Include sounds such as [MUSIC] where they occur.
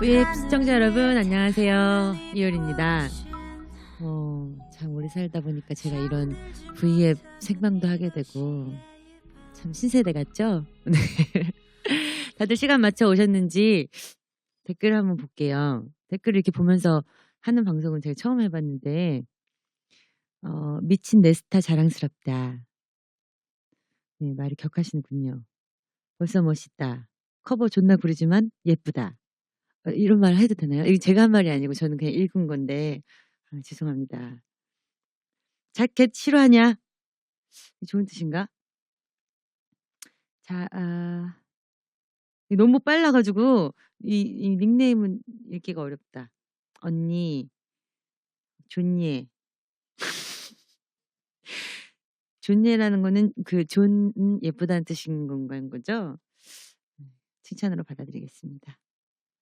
VF 시청자 여러분 안녕하세요. 이효리입니다. 어, 참 오래 살다 보니까 제가 이런 V앱 생방도 하게 되고 참 신세대 같죠? [LAUGHS] 네. 다들 시간 맞춰 오셨는지 댓글 한번 볼게요. 댓글 이렇게 보면서 하는 방송은 제가 처음 해봤는데 어, 미친 네스타 자랑스럽다. 네, 말이 격하시는군요. 벌써 멋있다. 커버 존나 부르지만 예쁘다. 어, 이런 말 해도 되나요? 이거 제가 한 말이 아니고 저는 그냥 읽은 건데 아, 죄송합니다. 자켓 싫어하냐? 좋은 뜻인가? 자, 아, 너무 빨라가지고 이, 이 닉네임은 읽기가 어렵다. 언니, 존예. [LAUGHS] 존예라는 거는 그 존 예쁘다는 뜻인 건가요? 거죠? 칭찬으로 받아들이겠습니다.